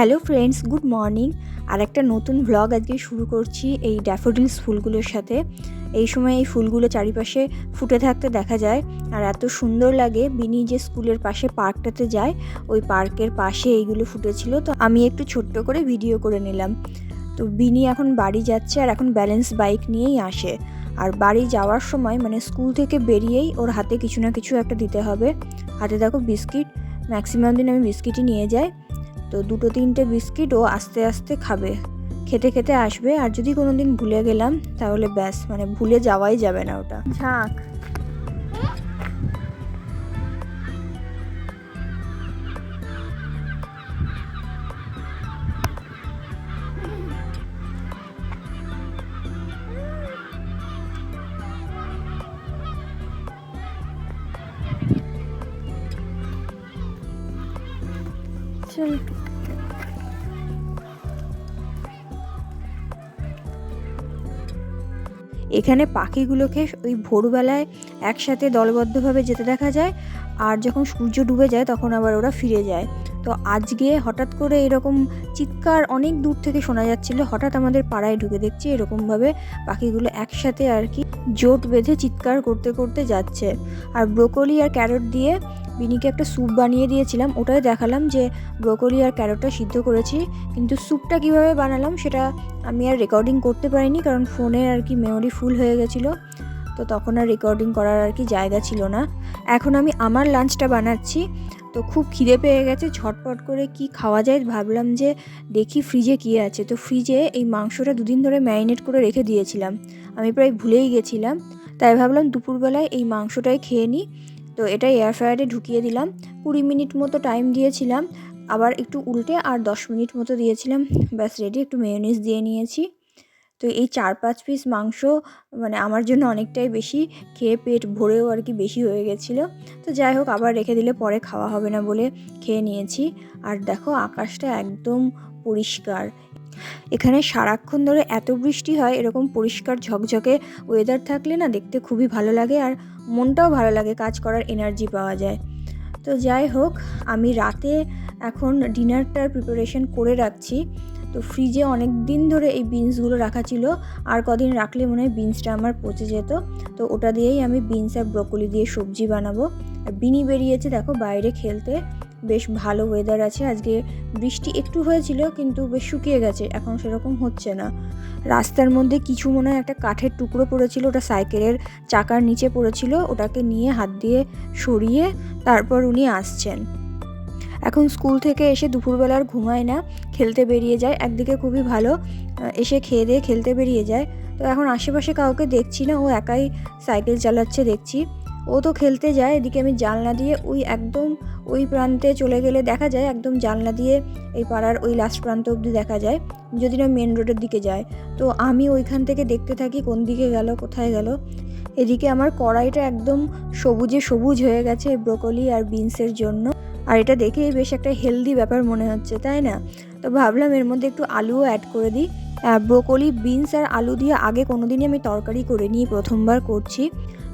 Hello friends good morning আর একটা নতুন ভ্লগ আজকে শুরু করছি এই ড্যাফোডিলস ফুলগুলোর সাথে। এই সময় এই ফুলগুলো চারিপাশে ফুটে থাকতে দেখা যায়। আর এত সুন্দর লাগে, বিনি যে স্কুলের পাশে পার্কটাতে যায়, ওই পার্কের পাশে এইগুলো ফুটেছিল। তো আমি একটু ছোট্ট করে ভিডিও করে নিলাম। তো বিনি এখন বাড়ি যাচ্ছে আর এখন ব্যালেন্স বাইক নিয়েই আসে। আর বাড়ি যাওয়ার সময় মানে স্কুল থেকে বেরিয়েই ওর হাতে কিছু না কিছু একটা দিতে হবে। হাতে দেখো বিস্কিট ম্যাক্সিমাম দিন আমি বিস্কিটই নিয়ে যাই। তো দুটো তিনটে বিস্কিটও আস্তে আস্তে খাবে। খেতে খেতে আসবে। আর যদি কোনো দিন ভুলে গেলাম, তাহলে ব্যাস মানে ভুলে যাওয়াই যাবে না ওটা। ঝাঁক। চল। এখানে পাখিগুলোকে ওই ভোরবেলায় একসাথে দলবদ্ধভাবে যেতে দেখা যায়। আর যখন সূর্য ডুবে যায়, তখন আবার ওরা ফিরে যায়। তো আজকে হঠাৎ করে এরকম চিৎকার অনেক দূর থেকে শোনা যাচ্ছিল, হঠাৎ আমাদের পাড়ায় ঢুকে দেখছি এরকমভাবে পাখিগুলো একসাথে আর কি জোট বেঁধে চিৎকার করতে করতে যাচ্ছে। আর ব্রোকলি আর ক্যারট দিয়ে বিনিকে একটা স্যুপ বানিয়ে দিয়েছিলাম, ওটাই দেখালাম যে ব্রোকলি আর ক্যারটটা সিদ্ধ করেছি, কিন্তু স্যুপটা কীভাবে বানালাম সেটা আমি আর রেকর্ডিং করতে পারিনি কারণ ফোনের আর কি মেমোরি ফুল হয়ে গেছিল, তো তখন আর রেকর্ডিং করার আর কি জায়গা ছিল না। এখন আমি আমার লাঞ্চটা বানাচ্ছি তো খুব খিদে পেয়ে গেছে, ঝটপট করে কি খাওয়া যায় ভাবলাম যে দেখি ফ্রিজে কী আছে। তো ফ্রিজে এই মাংসটা দুদিন ধরে ম্যারিনেট করে রেখে দিয়েছিলাম। আমি প্রায় ভুলেই গেছিলাম, তাই ভাবলাম দুপুরবেলায় এই মাংসটাই খেয়ে নিই। তো এটা এয়ার ফ্রায়ারে ঢুকিয়ে দিলাম, কুড়ি মিনিট মতো টাইম দিয়েছিলাম। আবার একটু উল্টে আর দশ মিনিট মতো দিয়েছিলাম। ব্যাস রেডি একটু মেয়োনিজ দিয়ে নিয়েছি। তো এই চার পাঁচ পিস মাংস মানে আমার জন্য অনেকটাই বেশি খেয়ে পেট ভরেও আর কি বেশি হয়ে গেছিল। তো যাই হোক, আবার রেখে দিলে পরে খাওয়া হবে না বলে খেয়ে নিয়েছি। আর দেখো, আকাশটা একদম পরিষ্কার। এখানে সারাক্ষণ ধরে এত বৃষ্টি হয়, এরকম পরিষ্কার ঝকঝকে ওয়েদার থাকলে না দেখতে খুবই ভালো লাগে আর মনটাও ভালো লাগে, কাজ করার এনার্জি পাওয়া যায়। তো যাই হোক, আমি রাতে এখন ডিনারটার প্রিপারেশন করে রাখছি। তো ফ্রিজে অনেক দিন ধরে এই বিনসগুলো রাখা ছিল। আর কদিন রাখলে মনে হয় বিনসটা আমার পচে যেত। তো ওটা দিয়েই আমি বিনস আর ব্রকলি দিয়ে সবজি বানাবো। আর বিনি বেরিয়েছে দেখো বাইরে খেলতে। বেশ ভালো ওয়েদার আছে। আজকে বৃষ্টি একটু হয়েছিল, কিন্তু বেশ শুকিয়ে গেছে। এখন সেরকম হচ্ছে না। রাস্তার মধ্যে কিছু মনে হয় একটা কাঠের টুকরো পড়েছিল। ওটা সাইকেলের চাকার নিচে পড়েছিল। ওটাকে নিয়ে হাত দিয়ে সরিয়ে তারপর উনি আসছেন। এখন স্কুল থেকে এসে দুপুরবেলার ঘুমায় না, খেলতে বেরিয়ে যায়। একদিকে খুবই ভালো এসে খেয়ে দিয়ে খেলতে বেরিয়ে যায়। তো এখন আশেপাশে কাউকে দেখছি না, ও একাই সাইকেল চালাচ্ছে দেখছি। ও তো খেলতে যায়, এদিকে আমি জানলা দিয়ে ওই একদম ওই প্রান্তে চলে গেলে দেখা যায়, একদম জানলা দিয়ে এই পাড়ার ওই লাস্ট প্রান্ত অবধি দেখা যায় যদি না মেন রোডের দিকে যায়। তো আমি ওইখান থেকে দেখতে থাকি কোন দিকে গেল, কোথায় গেল। এদিকে আমার কড়াইটা একদম সবুজে সবুজ হয়ে গেছে ব্রোকলি আর বিনসের জন্য। আর এটা দেখেই বেশ একটা হেলদি ব্যাপার মনে হচ্ছে, তাই না? তো ভাবলাম এর মধ্যে একটু আলুও অ্যাড করে দিই। ব্রোকলি বিনস আর আলু দিয়ে আগে কোনোদিনই আমি তরকারি করে নিই, প্রথমবার করছি।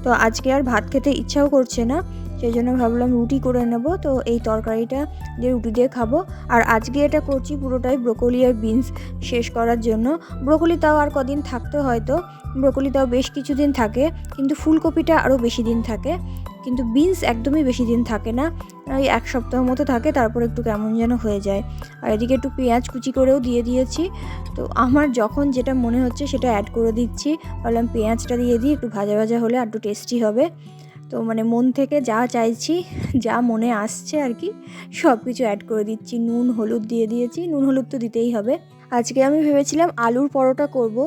তো আজকে আর ভাত খেতে ইচ্ছাও করছে না। সেই জন্য ভাবলাম রুটি করে নেব। তো এই তরকারিটা দিয়ে রুটি দিয়ে খাব। আর আজকে এটা করছি পুরোটাই ব্রোকলি আর বিনস শেষ করার জন্য। ব্রোকলি তাও আর কদিন থাকতে হয়তো ব্রোকলি তাও বেশ কিছুদিন থাকে, কিন্তু ফুলকপিটা আরও বেশি দিন থাকে। কিন্তু বিনস একদমই বেশি দিন থাকে না। ওই এক সপ্তাহ মতো থাকে, তারপর একটু কেমন যেন হয়ে যায়। আর এদিকে একটু পেঁয়াজ কুচি করেও দিয়ে দিয়েছি। তো আমার যখন যেটা মনে হচ্ছে সেটা অ্যাড করে দিচ্ছি। ভাবলাম পেঁয়াজটা দিয়ে দিই, একটু ভাজা ভাজা হলে আর একটু টেস্টি হবে। তো মানে মন থেকে যা চাইছি, যা মনে আসছে আর কি সব কিছু অ্যাড করে দিচ্ছি। নুন, হলুদ দিয়ে দিয়েছি। নুন, হলুদ তো দিতেই হবে। আজকে আমি ভেবেছিলাম আলুর পরোটা করব,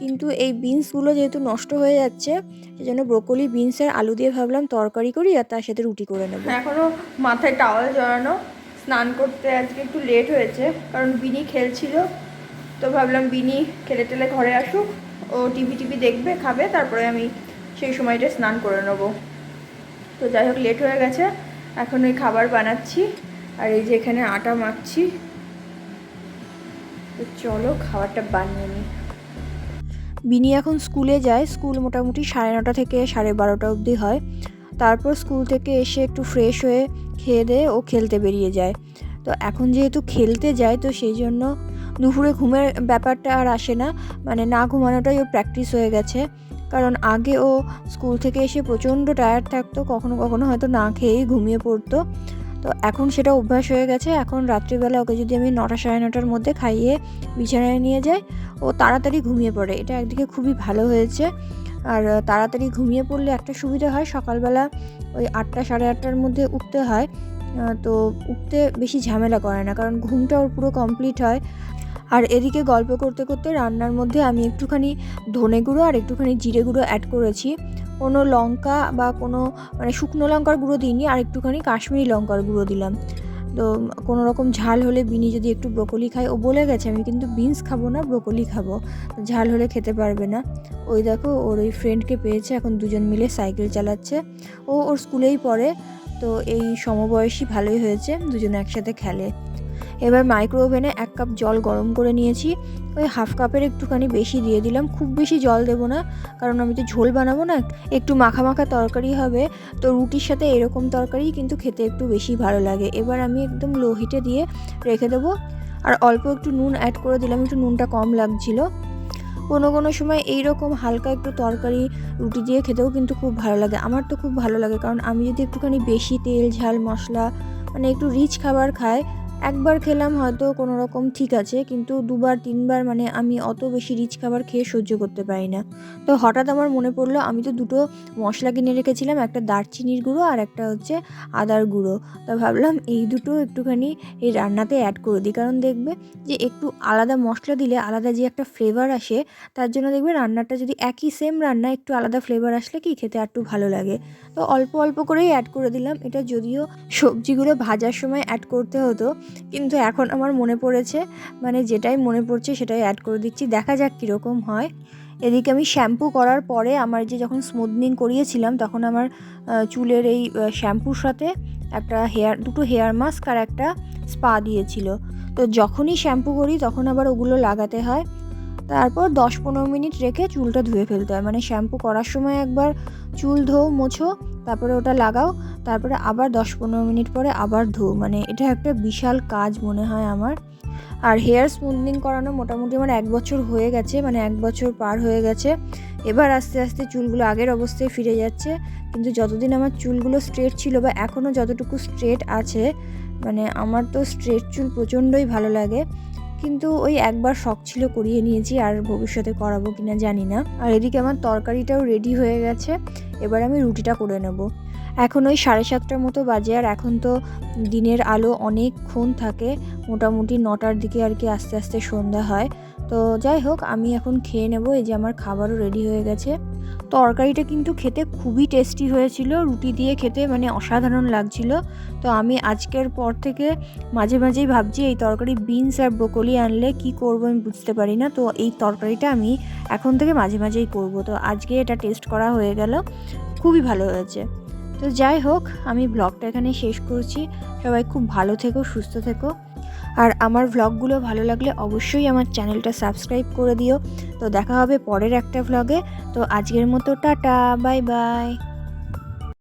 কিন্তু এই বিনসগুলো যেহেতু নষ্ট হয়ে যাচ্ছে সেই জন্য ব্রোকলি, বিনস আর আলু দিয়ে ভাবলাম তরকারি করি আর তার সাথে রুটি করে নেব। এখনও মাথায় টাওয়াল জড়ানো। স্নান করতে আজকে একটু লেট হয়েছে, কারণ বিনি খেলছিল। তো ভাবলাম বিনি খেলে টেলে ঘরে আসুক। ও টিভি টিভি দেখবে, খাবে, তারপরে আমি সেই সময়টা স্নান করে নেব। তো যাই হোক লেট হয়ে গেছে। এখন ওই খাবার বানাচ্ছি। আর এই যে এখানে আটা মাখছি। তো চলো খাবারটা বানিয়ে নিই। বিনি এখন স্কুলে যায়। স্কুল মোটামুটি সাড়ে নটা থেকে সাড়ে বারোটা অবধি হয়। তারপর স্কুল থেকে এসে একটু ফ্রেশ হয়ে খেয়ে দিয়ে ও খেলতে বেরিয়ে যায়। তো এখন যেহেতু খেলতে যায়, তো সেই জন্য দুপুরে ঘুমের ব্যাপারটা আর আসে না। মানে না ঘুমানোটাই ওর প্র্যাকটিস হয়ে গেছে। কারণ আগে ও স্কুল থেকে এসে প্রচণ্ড টায়ার্ড থাকতো, কখনো কখনো হয়তো না খেয়েই ঘুমিয়ে পড়তো। তো এখন সেটা অভ্যাস হয়ে গেছে। এখন রাত্রিবেলা ওকে যদি আমি নটা সাড়ে নটার মধ্যে খাইয়ে বিছানায় নিয়ে যাই, ও তাড়াতাড়ি ঘুমিয়ে পড়ে। এটা একদিকে খুবই ভালো হয়েছে। আর তাড়াতাড়ি ঘুমিয়ে পড়লে একটা সুবিধা হয়, সকালবেলা ওই আটটা সাড়ে আটটার মধ্যে উঠতে হয়। তো উঠতে বেশি ঝামেলা করে না, কারণ ঘুমটা ওর পুরো কমপ্লিট হয়। আর এদিকে গল্প করতে করতে রান্নার মধ্যে আমি একটুখানি ধনে গুঁড়ো আর একটুখানি জিরে গুঁড়ো অ্যাড করেছি। কোনো লঙ্কা বা কোনো মানে শুকনো লঙ্কার গুঁড়ো দিইনি, আর একটুখানি কাশ্মীরি লঙ্কার গুঁড়ো দিলাম। তো কোনো রকম ঝাল হলে বিনি যদি একটু ব্রোকলি খায় ও বলে গেছে, আমি কিন্তু বিনস খাব না, ব্রোকলি খাব। ঝাল হলে খেতে পারবে না। ওই দেখো, ওর ওই ফ্রেন্ডকে পেয়েছে, এখন দুজন মিলে সাইকেল চালাচ্ছে। ও ওর স্কুলেই পড়ে, তো এই সমবয়সী ভালোই হয়েছে, দুজনে একসাথে খেলে। এবার মাইক্রো ওভেনে এক কাপ জল গরম করে নিয়েছি। ওই হাফ কাপের একটুখানি বেশি দিয়ে দিলাম। খুব বেশি জল দেবো না, কারণ আমি তো ঝোল বানাবো না, একটু মাখা মাখা তরকারি হবে। তো রুটির সাথে এরকম তরকারি কিন্তু খেতে একটু বেশি ভালো লাগে। এবার আমি একদম লো হিটে দিয়ে রেখে দেবো। আর অল্প একটু নুন অ্যাড করে দিলাম, একটু নুনটা কম লাগছিল। কোনো কোনো সময় এই রকম হালকা একটু তরকারি, রুটি দিয়ে খেতেও কিন্তু খুব ভালো লাগে। আমার তো খুব ভালো লাগে, কারণ আমি যদি একটুখানি বেশি তেল, ঝাল, মশলা মানে একটু রিচ খাবার খাই একবার খেলাম হয়তো কোনো রকম ঠিক আছে, কিন্তু দুবার, তিনবার মানে আমি অত বেশি রিচ খাবার খেয়ে সহ্য করতে পারি না। তো হঠাৎ আমার মনে পড়ল, আমি তো দুটো মশলা কিনে রেখেছিলাম, একটা দারচিনির গুঁড়ো আর একটা হচ্ছে আদার গুঁড়ো। তা ভাবলাম এই দুটো একটুখানি এই রান্নাতে অ্যাড করে দিই, কারণ দেখবে যে একটু আলাদা মশলা দিলে আলাদা যে একটা ফ্লেভার আসে, তার জন্য দেখবে রান্নাটা যদি একই সেম রান্না একটু আলাদা ফ্লেভার আসলে কি খেতে আর একটু ভালো লাগে। তো অল্প অল্প করেই অ্যাড করে দিলাম। এটা যদিও সবজিগুলো ভাজার সময় অ্যাড করতে হতো কিন্তু এখন আমার মনে পড়েছে মানে যেটাই মনে পড়ছে সেটাই অ্যাড করে দিচ্ছি, দেখা যাক কীরকম হয়। এদিকে আমি শ্যাম্পু করার পরে আমার যে যখন স্মুথনিং করিয়েছিলাম তখন আমার চুলের এই শ্যাম্পুর সাথে একটা হেয়ার দুটো হেয়ার মাস্ক আর একটা স্পা দিয়েছিল। তো যখনই শ্যাম্পু করি তখন আবার ওগুলো লাগাতে হয়। তারপর দশ পনেরো মিনিট রেখে চুলটা ধুয়ে ফেলতে হয়। মানে শ্যাম্পু করার সময় একবার চুল ধো মোছো, তারপরে ওটা লাগাও, তারপরে আবার দশ পনেরো মিনিট পরে আবার ধো মানে এটা একটা বিশাল কাজ মনে হয় আমার। আর হেয়ার স্মুথনিং করানো মোটামুটি আমার এক বছর হয়ে গেছে মানে এক বছর পার হয়ে গেছে। এবার আস্তে আস্তে চুলগুলো আগের অবস্থায় ফিরে যাচ্ছে। কিন্তু যতদিন আমার চুলগুলো স্ট্রেট ছিল বা এখনও যতটুকু স্ট্রেট আছে মানে আমার তো স্ট্রেট চুল প্রচণ্ডই ভালো লাগে। কিন্তু ওই একবার শখ ছিল করিয়ে নিয়েছি, আর ভবিষ্যতে করাবো কিনা জানি না। আর এদিকে আমার তরকারিটাও রেডি হয়ে গেছে, এবার আমি রুটিটা করে নেব। এখন ওই সাড়ে সাতটার মতো বাজে, আর এখন তো দিনের আলো অনেকক্ষণ থাকে, মোটামুটি নটার দিকে আর কি আস্তে আস্তে সন্ধ্যা হয়। তো যাই হোক, আমি এখন খেয়ে নেব, এই যে আমার খাবারও রেডি হয়ে গেছে। তরকারিটা কিন্তু খেতে খুবই টেস্টি হয়েছিল, রুটি দিয়ে খেতে মানে অসাধারণ লাগছিল। তো আমি আজকের পর থেকে মাঝে মাঝেই ভাবছি এই তরকারি বিনস আর ব্রোকলি আনলে কি করব আমি বুঝতে পারি না। তো এই তরকারিটা আমি এখন থেকে মাঝে মাঝেই করব। তো আজকে এটা টেস্ট করা হয়ে গেল, খুবই ভালো হয়েছে। তো যাই হোক, আমি ব্লগটা এখানে শেষ করছি। সবাই খুব ভালো থেকো, সুস্থ থেকো। আর আমার ভ্লগগুলো ভালো লাগলে অবশ্যই আমার চ্যানেলটা সাবস্ক্রাইব করে দিও। তো দেখা হবে পরের একটা ভ্লগে তো আজকের মতো টাটা বাই বাই